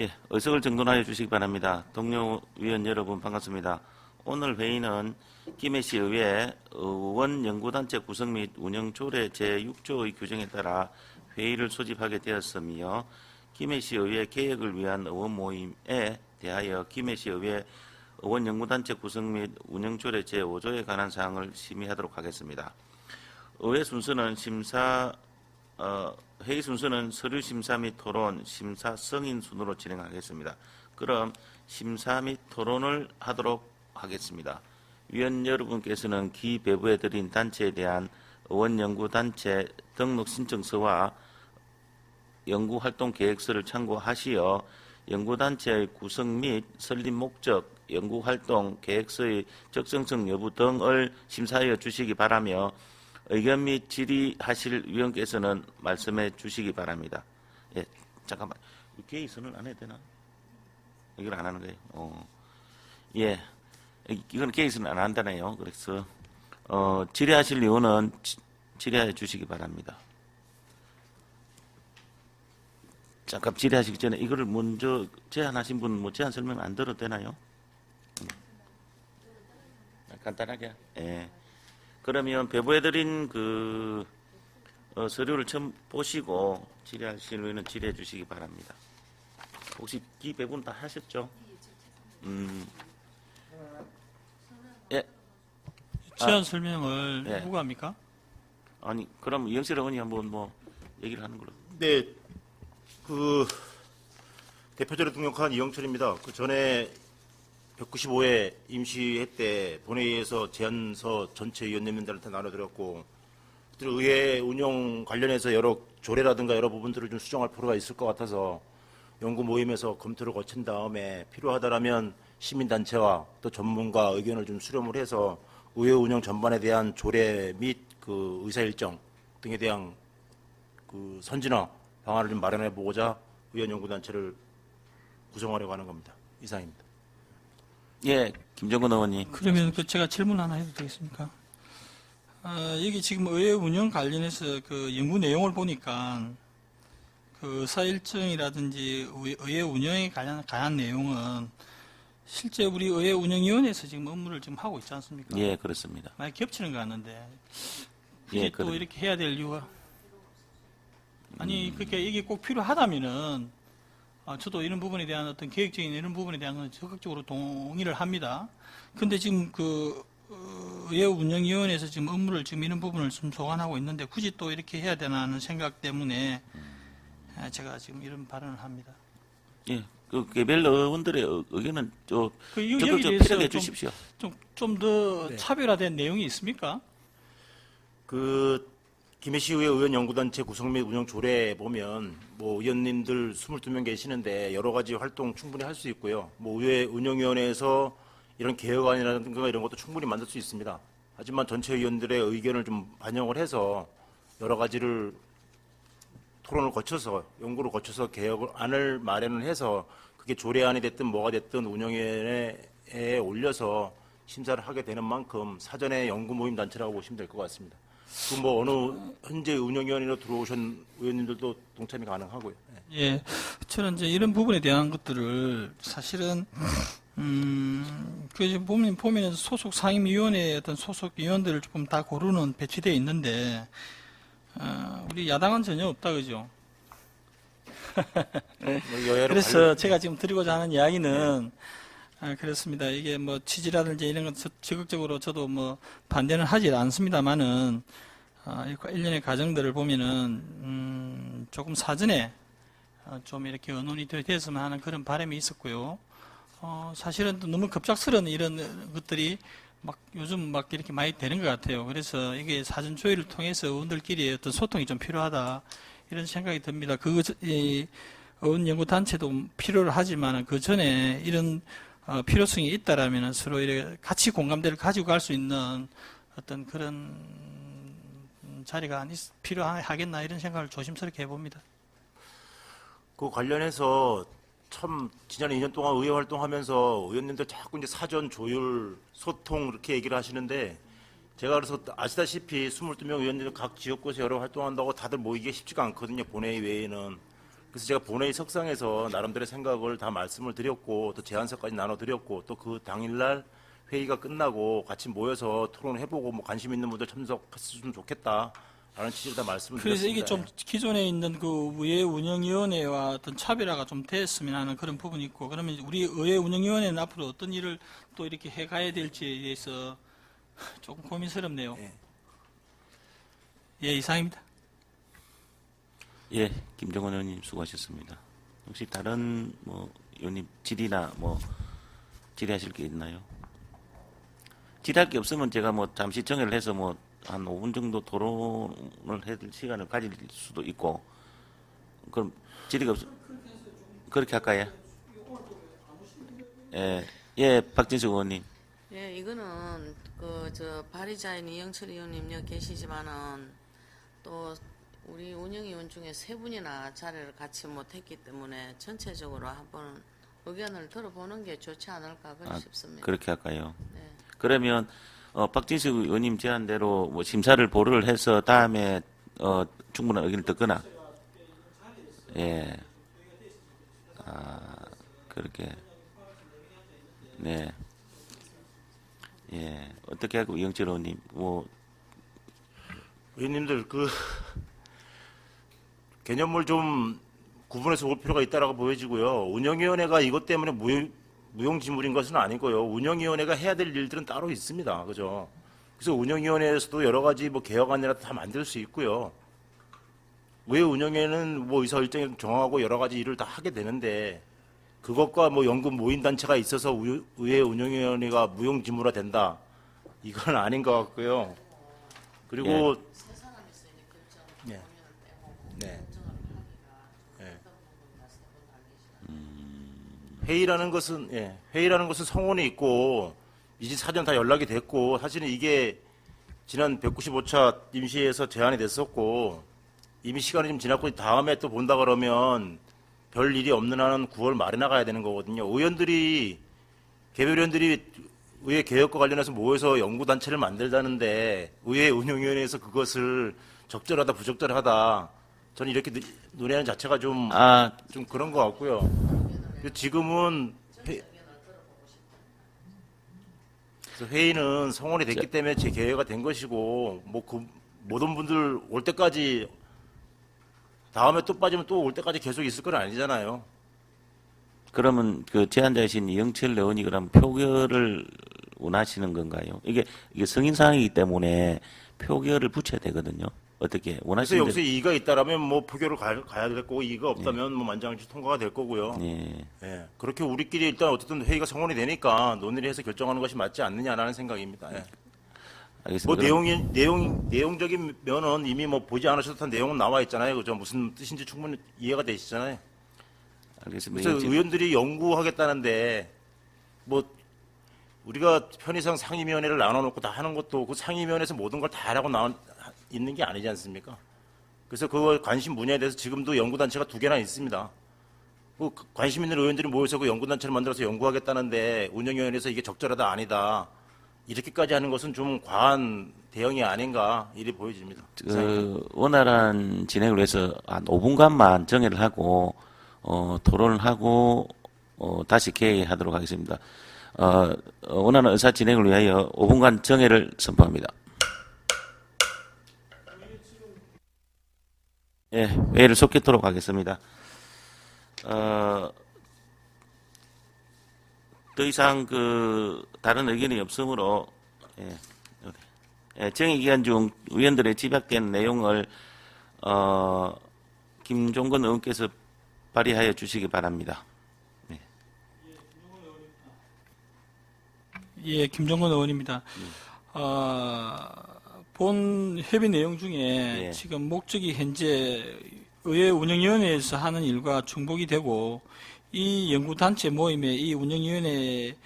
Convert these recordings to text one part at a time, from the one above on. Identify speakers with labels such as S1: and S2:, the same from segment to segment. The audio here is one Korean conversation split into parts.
S1: 예, 의석을 정돈하여 주시기 바랍니다. 동료 위원 여러분 반갑습니다. 오늘 회의는 김해시 의회 의원 연구단체 구성 및 운영 조례 제6조의 규정에 따라 회의를 소집하게 되었으며 김해시 의회 개혁을 위한 의원 모임에 대하여 김해시 의회 의원 연구단체 구성 및 운영 조례 제5조에 관한 사항을 심의하도록 하겠습니다. 의회 순서는 심사 어, 회의 순서는 서류 심사 및 토론, 심사 승인 순으로 진행하겠습니다. 그럼 심사 및 토론을 하도록 하겠습니다. 위원 여러분께서는 기 배부해 드린 단체에 대한 의원 연구 단체 등록 신청서와 연구 활동 계획서를 참고하시어 연구 단체의 구성 및 설립 목적, 연구 활동 계획서의 적정성 여부 등을 심사하여 주시기 바라며 의견 및 질의하실 위원께서는 말씀해 주시기 바랍니다. 예, 잠깐만. 개의선을 안 해야 되나? 이걸 안 하는 거예요. 어. 예. 이건 개의선을 안 한다네요. 그래서, 어, 질의하실 지- 질의해 주시기 바랍니다. 잠깐 질의하시기 전에 이거를 먼저 제안하신 분 뭐 제안 설명 안 들어도 되나요? 음. 간단하게. 예. 그러면 배부해드린 그 어, 서류를 처음 보시고 질의하실 의는 질의해 주시기 바랍니다. 혹시 기 배분 다 하셨죠? 음, 예,
S2: 제안 설명을
S1: 네.
S2: 누가 합니까?
S1: 아니 그럼 이영실 의원이 한번 뭐 얘기를 하는 걸로.
S3: 네, 그 대표자로 등록한 이영철입니다. 그 전에 195회 임시회 때 본회의에서 제안서 전체 위원님들한테 나눠드렸고 또 의회 운영 관련해서 여러 조례라든가 여러 부분들을 좀 수정할 필요가 있을 것 같아서 연구 모임에서 검토를 거친 다음에 필요하다라면 시민단체와 또 전문가 의견을 좀 수렴을 해서 의회 운영 전반에 대한 조례 및 그 의사 일정 등에 대한 그 선진화 방안을 좀 마련해 보고자 의원 연구단체를 구성하려고 하는 겁니다. 이상입니다.
S1: 예, 김정근 의원님.
S2: 그러면 그 제가 질문 하나 해도 되겠습니까? 아, 여기 지금 의회 운영 관련해서 그 연구 내용을 보니까 그 의사 일정이라든지 의- 의회 운영에 관한, 관한 내용은 실제 우리 의회 운영위원회에서 지금 업무를 지금 하고 있지 않습니까?
S1: 예, 그렇습니다.
S2: 많이 겹치는 것 같는데
S1: 예,
S2: 또
S1: 그래.
S2: 이렇게 해야 될 이유가 아니 그렇게 이게 꼭 필요하다면은 아, 저도 이런 부분에 대한 어떤 계획적인 이런 부분에 대한 건 적극적으로 동의를 합니다. 근데 지금 그 어, 의회 운영위원회에서 지금 업무를 지금 이런 부분을 좀 소관하고 있는데 굳이 또 이렇게 해야 되나는 생각 때문에 아, 제가 지금 이런 발언을 합니다.
S1: 예, 그 개별 의원들의 의- 의견은
S2: 저그
S1: 적극적으로 필요해
S2: 좀-
S1: 주십시오.
S2: 좀더
S3: 네.
S2: 차별화된 내용이 있습니까?
S3: 그 김해시의회 의원 연구단체 구성 및 운영 조례에 보면 뭐 의원님들 22명 계시는데 여러 가지 활동 충분히 할 수 있고요. 뭐 의회 운영위원회에서 이런 개혁안이라든가 이런 것도 충분히 만들 수 있습니다. 하지만 전체 의원들의 의견을 좀 반영을 해서 여러 가지를 토론을 거쳐서 연구를 거쳐서 개혁을 안을 마련을 해서 그게 조례안이 됐든 뭐가 됐든 운영위원회에 올려서 심사를 하게 되는 만큼 사전에 연구 모임 단체라고 보시면 될 것 같습니다. 그뭐 어느 현재 운영위원회로 들어오신 의원님들도 동참이 가능하고요. 네.
S2: 예, 저는 이제 이런 부분에 대한 것들을 사실은 음, 그 지금 보면 보면 소속 상임위원회 어떤 소속 위원들을 조금 다 고르는 배치되어 있는데 어, 우리 야당은 전혀 없다 그죠?
S3: 뭐 여야로
S2: 그래서 제가 지금 드리고자 하는 이야기는 아, 그렇습니다. 이게 뭐 취지라든지 이런 것 저- 적극적으로 저도 뭐 반대는 하지 않습니다만은 아, 일련의 과정들을 보면은 음, 조금 사전에 어, 좀 이렇게 언론이 되- 됐으면 하는 그런 바람이 있었고요. 어, 사실은 또 너무 급작스러운 이런 것들이 막 요즘 막 이렇게 많이 되는 것 같아요. 그래서 이게 사전 조회를 통해서 의원들끼리 어떤 소통이 좀 필요하다 이런 생각이 듭니다. 그 이, 의원 연구 단체도 필요를 하지만 그 전에 이런 어, 필요성이 있다라면 서로 이렇게 같이 공감대를 가지고 갈 수 있는 어떤 그런 음, 자리가 있- 필요하겠나 이런 생각을 조심스럽게 해봅니다.
S3: 그 관련해서 참 지난 2년 동안 의회 활동하면서 의원님들 자꾸 이제 사전 조율, 소통 이렇게 얘기를 하시는데 제가 그래서 아시다시피 22명 의원들 각 지역구에서 여러 활동한다고 다들 모이기가 쉽지가 않거든요. 본회의 외에는. 그래서 제가 본회의 석상에서 나름대로 생각을 다 말씀을 드렸고 또 제안서까지 나눠드렸고 또 그 당일날 회의가 끝나고 같이 모여서 토론을 해보고 뭐 관심 있는 분들 참석했으면 좋겠다 라는 취지로 다 말씀을
S2: 그래서
S3: 드렸습니다.
S2: 이게 좀 기존에 있는 그 의회 운영위원회와 어떤 차별화가 좀 됐으면 하는 그런 부분이 있고 그러면 우리 의회 운영위원회는 앞으로 어떤 일을 또 이렇게 해가야 될지에 대해서 조금 고민스럽네요.
S3: 예.
S2: 예, 이상입니다.
S1: 예, 김정은 의원님 수고하셨습니다. 혹시 다른 뭐 의원님 질의나 뭐 질의하실 게 있나요? 질의할 게 없으면 제가 뭐 잠시 정회를 해서 뭐 한 5분 정도 토론을 해줄 시간을 가질 수도 있고 그럼 질의가 없 그렇게 할까요? 예, 예, 박진수 의원님.
S4: 예, 이거는 그 저 발의자인 이영철 의원님 여기 계시지만은 또 우리 운영위원 중에 세 분이나 자리를 같이 못했기 때문에 전체적으로 한번 의견을 들어보는 게 좋지 않을까 그렇게
S1: 아,
S4: 싶습니다.
S1: 그렇게 할까요?
S4: 네.
S1: 그러면 어, 박진수 의원님 제안대로 뭐 심사를 보류를 해서 다음에 어, 충분한 의견을 듣거나 예. 아, 그렇게 네. 예. 어떻게 하고 영철 의원님 뭐
S3: 의원님들 그 개념을 좀 구분해서 볼 필요가 있다라고 보여지고요. 운영위원회가 이것 때문에 무용, 무용지물인 것은 아니고요. 운영위원회가 해야 될 일들은 따로 있습니다. 그죠? 그래서 운영위원회에서도 여러 가지 뭐 개혁안이라 다 만들 수 있고요. 왜 운영위원회는 뭐 의사 일정을 정하고 여러 가지 일을 다 하게 되는데 그것과 뭐 연금 모임 단체가 있어서 우- 의회 운영위원회가 무용지물화 된다. 이건 아닌 것 같고요. 그리고 예. 회의라는 것은 예, 회의라는 것은 성원이 있고 이제 사전 다 연락이 됐고 사실은 이게 지난 195차 임시회에서 제안이 됐었고 이미 시간이 좀 지났고 다음에 또 본다 그러면 별 일이 없는 한은 9월 말에 나가야 되는 거거든요. 의원들이 개별 의원들이 의회 개혁과 관련해서 모여서 연구 단체를 만들다는데 의회 운영위원회에서 그것을 적절하다 부적절하다 저는 이렇게 노- 논의하는 자체가 좀
S1: 아,
S3: 좀 그런 것 같고요. 지금은 회, 회의는 성원이 됐기 때문에 제 계획가 된 것이고 뭐 그 모든 분들 올 때까지 다음에 또 빠지면 또 올 때까지 계속 있을 건 아니잖아요.
S1: 그러면 그 제안자이신 이영철 의원이 그럼 표결을 원하시는 건가요? 이게 이게 승인 사항이기 때문에 표결을 붙여야 되거든요. 어떻게
S3: 그래서
S1: 원하시는
S3: 여기서 이의가 있다라면 뭐 표결을 가, 가야 될 거고 이의가 없다면 뭐 만장일치 통과가 될 거고요.
S1: 대로? 예.
S3: 예, 그렇게 우리끼리 일단 어쨌든 회의가 성원이 되니까 논의를 해서 결정하는 것이 맞지 않느냐라는 생각입니다. 예.
S1: 알겠습니다.
S3: 뭐 내용이 내용 내용적인 면은 이미 뭐 보지 다 내용은 나와 있잖아요. 그죠? 무슨 뜻인지 충분히 이해가 되시잖아요.
S1: 알겠습니다.
S3: 그래서 의원들이 연구하겠다는데 뭐 우리가 편의상 상임위원회를 나눠놓고 다 하는 것도 그 상임위원회에서 모든 걸 다 하라고 나온 있는 게 아니지 않습니까? 그래서 그 관심 분야에 대해서 지금도 연구단체가 두 개나 있습니다. 그 관심 있는 의원들이 모여서 그 연구단체를 만들어서 연구하겠다는데 운영위원회에서 이게 적절하다 아니다 이렇게까지 하는 것은 좀 과한 대응이 아닌가 이리 보여집니다.
S1: 그 원활한 진행을 위해서 한 5분간만 정회를 하고 어, 토론을 하고 어, 다시 개의하도록 하겠습니다. 어, 어, 원활한 의사 진행을 위하여 5분간 정회를 선포합니다. 예, 회의를 속개토록 하겠습니다. 어, 더 이상 그 다른 의견이 없으므로 예, 예, 정의 기간 중 의원들의 집약된 내용을 어, 김종건 의원께서 발의하여 주시기 바랍니다.
S2: 예, 김정근 의원입니다. 어, 본 협의 내용 중에
S1: 예.
S2: 지금 목적이 현재 의회 운영위원회에서 하는 일과 중복이 되고 이 연구단체 모임의 이 운영위원회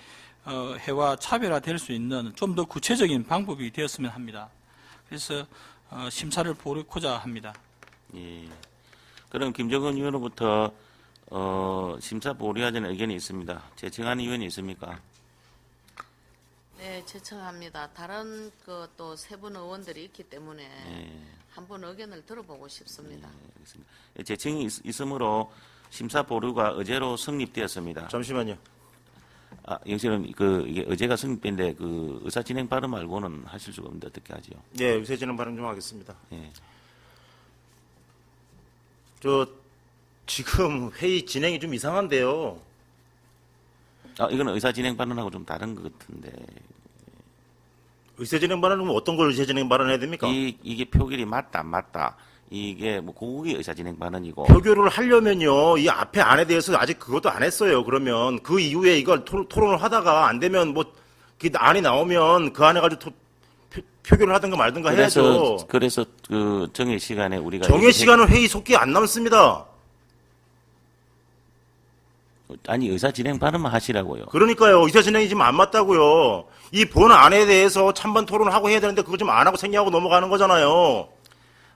S2: 어, 회와 차별화될 수 있는 좀 더 구체적인 방법이 되었으면 합니다. 그래서 어, 심사를 보고자 합니다.
S1: 예. 그럼 김정은 의원으로부터 어, 심사 보류하자는 의견이 있습니다. 제청하는 의원이 있습니까?
S4: 네, 제청합니다. 다른 그 또 세 분 의원들이 있기 때문에
S1: 예.
S4: 한번 의견을 들어보고 싶습니다.
S1: 알겠습니다. 제청이 있- 있으므로 심사 보류가 의제로 성립되었습니다.
S3: 잠시만요.
S1: 아, 영실은 그 이게 의제가 성립된데 그 의사 진행 발음 말고는 하실 수가 없는데 어떻게 하지요?
S3: 예, 유세진행 발언 좀 하겠습니다.
S1: 예.
S3: 저 지금 회의 진행이 좀 이상한데요.
S1: 아, 이거는 의사 진행 발언하고 좀 다른 것 같은데
S3: 의사진행 발언은 어떤 걸 의사진행 발언해야 됩니까?
S1: 이 이게 표결이 맞다 안 맞다 이게 뭐 고국의 의사 진행 발언이고
S3: 표결을 하려면요, 이 앞에 안에 대해서 아직 그것도 안 했어요. 그러면 그 이후에 이걸 토, 토론을 하다가 안 되면 뭐, 그 안이 나오면 그 안에 가지고 토- 표, 표결을 하든가 말든가
S1: 그래서
S3: 해야죠.
S1: 그래서 그 정해 시간에 우리가 이렇게
S3: 시간은 회의 속기 안 남습니다.
S1: 아니 의사 진행 발언만 하시라고요.
S3: 그러니까요, 의사 진행이 지금 안 맞다고요. 이 본 안에 대해서 찬반 토론을 하고 해야 되는데 그거 좀 안 하고 생략하고 넘어가는 거잖아요.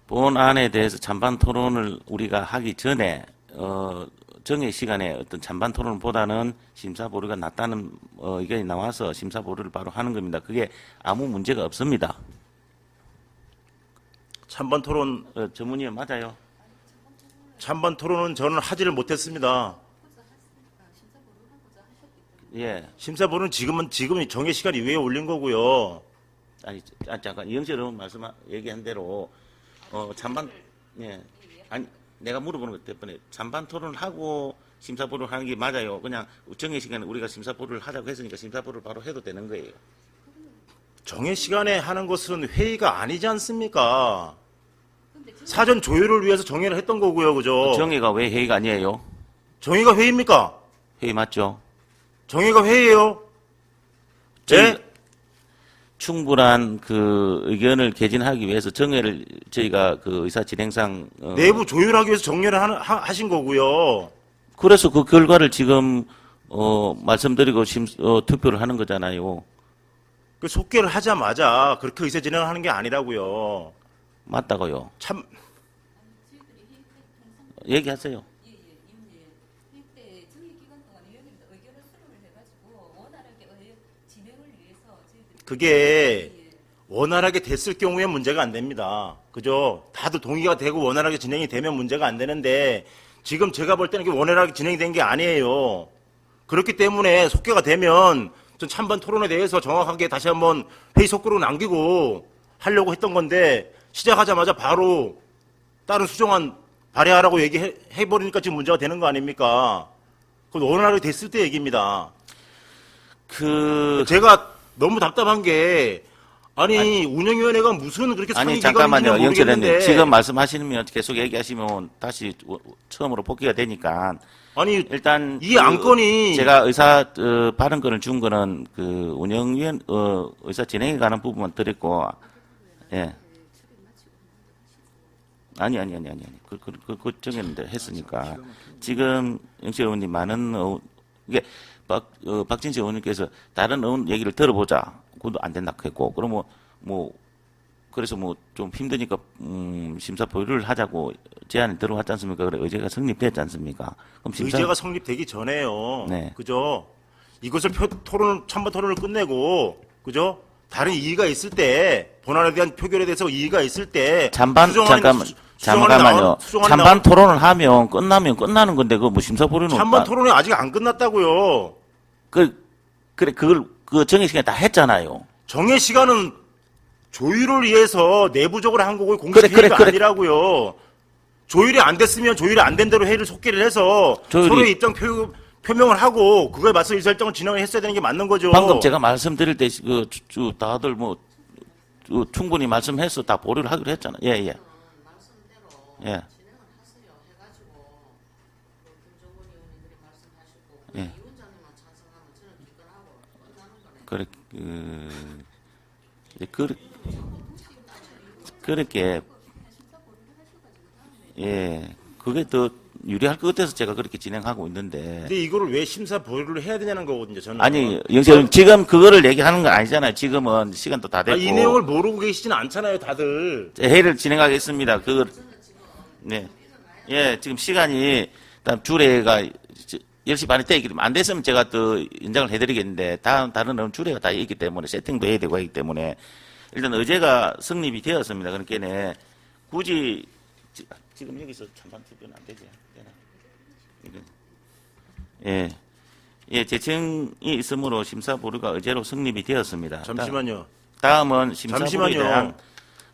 S1: 본안에 대해서 찬반 토론을 우리가 하기 전에 어, 정해 시간에 어떤 찬반 토론보다는 심사 보류가 낫다는 어, 의견이 나와서 심사 보류를 바로 하는 겁니다. 그게 아무 문제가 없습니다.
S3: 찬반 토론,
S1: 어, 전문위원 맞아요.
S3: 찬반 토론은 저는 하지를 못했습니다.
S1: 예.
S3: 심사 보는 지금은 지금 정해 시간 이후에 올린 거고요.
S1: 아니 아, 잠깐 이영철 의원 말씀 얘기한 대로 어 찬반 예 아니 내가 물어보는 것 때문에 찬반 토론을 하고 심사 보류를 하는 게 맞아요. 그냥 정해 시간에 우리가 심사 보류를 하자고 했으니까 심사 보류를 바로 해도 되는 거예요.
S3: 정해 시간에 하는 것은 회의가 아니지 않습니까? 사전 조율을 위해서 정해를 했던 거고요, 그죠?
S1: 정해가 왜 회의가 아니에요?
S3: 정의가 회의입니까?
S1: 회의 맞죠?
S3: 정의가 회의예요?
S1: 저희-
S3: 네?
S1: 충분한 그 의견을 개진하기 위해서 정회를 저희가 그 의사 진행상 어,
S3: 내부 조율하기 위해서 정리를 하는- 하, 하신 거고요.
S1: 그래서 그 결과를 지금 어 말씀드리고 심, 어, 투표를 하는 거잖아요.
S3: 그 속개를 하자마자 그렇게 의사 진행을 하는 게 아니라고요.
S1: 맞다고요.
S3: 참
S1: 얘기하세요.
S5: 이때 정기 기간 동안 의원님들 의견을 수렴을 해가지고 원활하게 의- 진행을 위해서 저희들이
S3: 그게 원활하게 됐을 경우에 문제가 안 됩니다. 그죠? 다들 동의가 되고 원활하게 진행이 되면 문제가 안 되는데 지금 제가 볼 때는 이게 원활하게 진행이 된 게 아니에요. 그렇기 때문에 속개가 되면 전 찬반 토론에 대해서 정확하게 다시 한번 회의 속구로 남기고 하려고 했던 건데 시작하자마자 바로 다른 수정안 발의하라고 얘기해 버리니까 지금 문제가 되는 거 아닙니까? 그건 원활하게 됐을 때 얘기입니다.
S1: 그
S3: 제가 너무 답답한 게 아니, 운영위원회가 무슨 그렇게
S1: 아니 잠깐만요, 영철님. 지금 말씀하시면 계속 얘기하시면 다시 워- 처음으로 복귀가 되니까.
S3: 아니
S1: 일단
S3: 이
S1: 그
S3: 안건이
S1: 제가 의사 어, 발언권을 준 거는 그 운영위원 어, 의사 진행에 관한 부분만 드렸고 예. 아니 아니 아니 아니 아니. 그 그 그, 그 정했는데 했으니까. 지금 영철 의원님 많은 어, 이게 박 어, 박진수 의원님께서 다른 의원 얘기를 들어보자 그것도 안 된다 했고 그러면 뭐 그래서 뭐 좀 힘드니까 음, 심사 보류를 하자고 제안을 들어왔지 않습니까? 그래 의제가 성립됐지 않습니까? 그럼 심사
S3: 의제가 성립되기 전에요.
S1: 네.
S3: 그죠? 이것을 표, 토론 찬반 토론을 끝내고 그죠? 다른 이의가 있을 때 본안에 대한 표결에 대해서 이의가 있을 때
S1: 잠반 잠깐만
S3: 수-
S1: 잠깐만요.
S3: 수정안이
S1: 찬반
S3: 나오-
S1: 토론을 하면 끝나면 끝나는 건데 그뭐 심사 보류는
S3: 찬반
S1: 아,
S3: 토론이 아직 안 끝났다고요.
S1: 그 그래 그걸 그 정해 시간에 다 했잖아요.
S3: 정해 시간은 조율을 위해서 내부적으로 한 거고 공식
S1: 그래, 그래,
S3: 회의가
S1: 그래.
S3: 아니라고요. 조율이 안 됐으면 조율이 안 된 대로 회의를 속기를 해서
S1: 조율이-
S3: 서로의 입장 표, 표명을 하고 그거에 맞서 의사결정을 진행을 했어야 되는 게 맞는 거죠.
S1: 방금 제가 말씀드릴 때그 다들 뭐 어, 충분히 말씀해서 다 보류를 하기로 했잖아요. 예 예. 예.
S4: 진행을 하세요. 해가지고 그 김종건 의원님들이 말씀하시고 그
S1: 예.
S4: 이 위원장님만 찬성하면 저는 기권하고 끝나는 거네.
S1: 그래 그그 그렇게 예 그게 더 유리할 것 같아서 제가 그렇게 진행하고 있는데
S3: 근데 이거를 왜 심사 보류를 해야 되냐는 거거든요. 저는
S1: 아니 영철 지금 그거를 얘기하는 건 아니잖아요. 지금은 시간도 다
S3: 아,
S1: 됐고
S3: 이 내용을 모르고 계시지는 않잖아요, 다들.
S1: 회의를 진행하겠습니다. 그 네. 예, 지금 시간이 다음 주례가 10시 반에 떼기로 안 됐으면 제가 또 연장을 해드리겠는데 다음 다른 은 주례가 다 있기 때문에 세팅도 해야 되고 하기 때문에 일단 의제가 성립이 되었습니다. 그러니까 굳이 지금 여기서 찬반 투표는 안 되지. 되나? 예. 예, 재청이 있으므로 심사 보류가 의제로 성립이 되었습니다.
S3: 잠시만요.
S1: 다, 음은 심사 보류에
S3: 잠시만요.
S1: 대한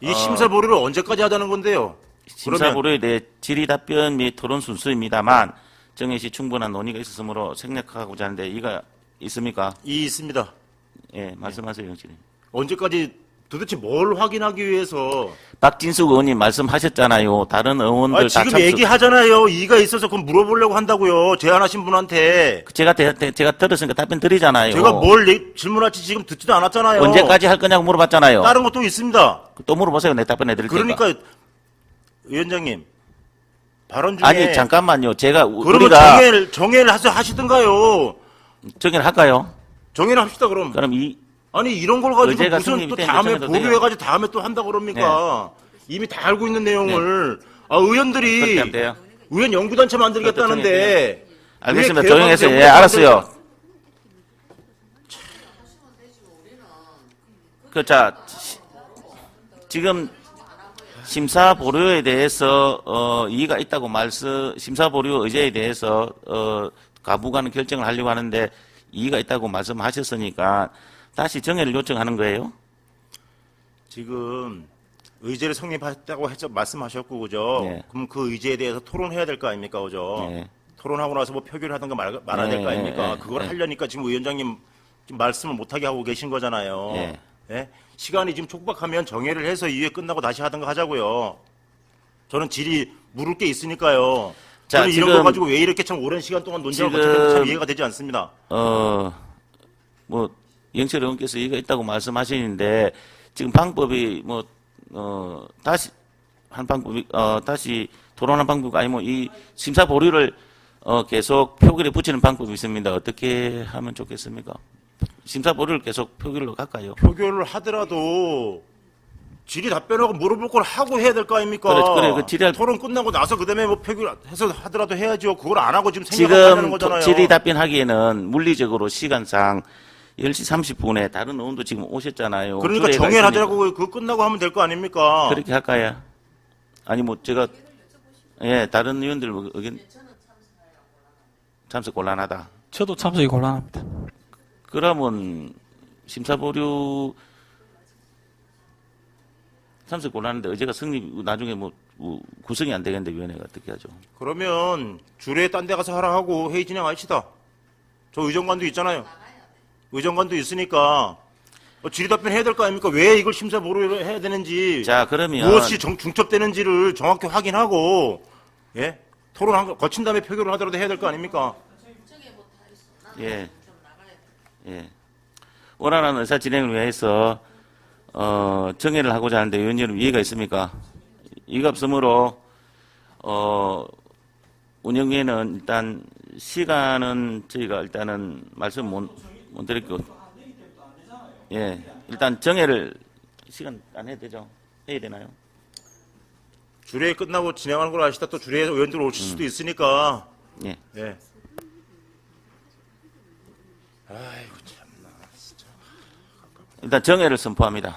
S3: 이 심사 보류를 언제까지 하자는 건데요?
S1: 심사
S3: 그러면-
S1: 보류에 대해 질의 답변 및 토론 순수입니다만 정해 시 충분한 논의가 있었으므로 생략하고자 하는데 이가 있습니까?
S3: 이 있습니다.
S1: 예, 말씀하세요, 영진님.
S3: 언제까지 도대체 뭘 확인하기 위해서?
S1: 박진숙 의원님 말씀하셨잖아요. 다른 의원들
S3: 아,
S1: 다
S3: 지금
S1: 참석.
S3: 얘기하잖아요. 이가 있어서 그럼 물어보려고 한다고요. 제안하신 분한테.
S1: 제가 대, 대- 제가 들었으니까 답변 드리잖아요.
S3: 제가 뭘 질문할지 지금 듣지도 않았잖아요.
S1: 언제까지 할 거냐고 물어봤잖아요.
S3: 다른 것도 있습니다.
S1: 또 물어보세요. 내 답변해 드릴 테니까.
S3: 그러니까 위원장님 발언 중에
S1: 아니 잠깐만요. 제가 우-
S3: 그러면
S1: 우리가
S3: 정해를 정해를 하셔 하시든가요.
S1: 정의를 할까요?
S3: 정해를 합시다 그럼.
S1: 그럼 이
S3: 아니 이런 걸 가지고
S1: 의제가
S3: 무슨
S1: 성립이
S3: 또
S1: 된
S3: 다음에
S1: 결정해도 돼요. 네.
S3: 보류해가지고 다음에 또 한다 그럽니까? 이미 다 알고 있는 내용을 아
S1: 그렇게
S3: 의원들이
S1: 하면 돼요.
S3: 의원 연구단체 만들겠다는데
S1: 알겠습니다.
S3: 왜
S1: 조용해서 예, 알았어요. 그 자 지금 심사 보류에 대해서 어, 이의가 있다고 말씀 심사 보류 의제에 대해서 어, 가부가는 결정을 하려고 하는데 이의가 있다고 말씀하셨으니까 다시 정해를 요청하는 거예요.
S3: 지금 의제를 성립했다고 했죠 말씀하셨고 그죠?
S1: 네.
S3: 그럼 그 의제에 대해서 토론해야 될 거 아닙니까 그죠?
S1: 네.
S3: 토론하고 나서 뭐 표결을 하든가 말, 말아야 될거
S1: 네,
S3: 아닙니까?
S1: 네,
S3: 그걸
S1: 네.
S3: 하려니까 지금 위원장님 말씀을 못하게 하고 계신 거잖아요.
S1: 네.
S3: 예? 시간이 지금 촉박하면 정회를 해서 이회 끝나고 다시 하든가 하자고요. 저는 질이 물을 게 있으니까요.
S1: 자,
S3: 저는 이런 거 가지고 왜 이렇게 참 오랜 시간 동안 논쟁을 거쳤는지 참 이해가 되지 않습니다.
S1: 어, 뭐, 영철 의원께서 이거 있다고 말씀하시는데, 지금 방법이 뭐, 어, 다시, 한 방법이, 어, 다시 토론한 방법이 아니면 이 심사 보류를, 어, 계속 표결에 붙이는 방법이 있습니다. 어떻게 하면 좋겠습니까? 심사 보류를 계속 표결로 갈까요?
S3: 표결을 하더라도 질의 답변하고 물어볼 걸 하고 해야 될 거 아닙니까?
S1: 그래, 그래, 그 질의-
S3: 토론 끝나고 나서 그다음에 뭐 표결해서 하더라도 해야죠. 그걸 안 하고 지금 생각하는
S1: 지금
S3: 거잖아요.
S1: 토- 질의 답변하기에는 물리적으로 시간상 10시 30분에 다른 의원도 지금 오셨잖아요.
S3: 그러니까
S1: 주례가
S3: 정회를
S1: 있으니까.
S3: 하자고 그거 끝나고 하면 될 거 아닙니까?
S1: 그렇게 할까요? 아니 뭐 제가 예 다른 의원들 뭐 의견 참석 곤란하다.
S2: 저도 참석이 곤란합니다.
S1: 그러면 심사 보류 참석 곤란한데 의제가 성립 나중에 뭐, 뭐 구성이 안 되겠는데 위원회가 어떻게 하죠?
S3: 그러면 주례 딴 데 가서 하라 하고 회의 진행하시다. 저 의정관도 있잖아요. 의정관도 있으니까 어, 질의 답변 해야 될 거 아닙니까? 왜 이걸 심사 보류를 해야 되는지
S1: 자 그러면
S3: 무엇이 정, 중첩되는지를 정확히 확인하고 예 토론한 거 거친 다음에 표결을 하더라도 해야 될 거 아닙니까?
S1: 예. 예. 원활한 의사 진행을 위해서 어, 정회를 하고자 하는데 의원 여러분 이해가 있습니까? 이가 없으므로 어, 운영위에는 일단 시간은 저희가 일단은 말씀 못, 못 드릴고 예. 일단 정회를 시간 안 해도 되죠? 해야 되나요?
S3: 주례 끝나고 진행하는 걸 아시다 또 주례에 의원들 오실 수도 있으니까
S1: 예.
S3: 예. 아이고 참나.
S1: 일단 정회를 선포합니다.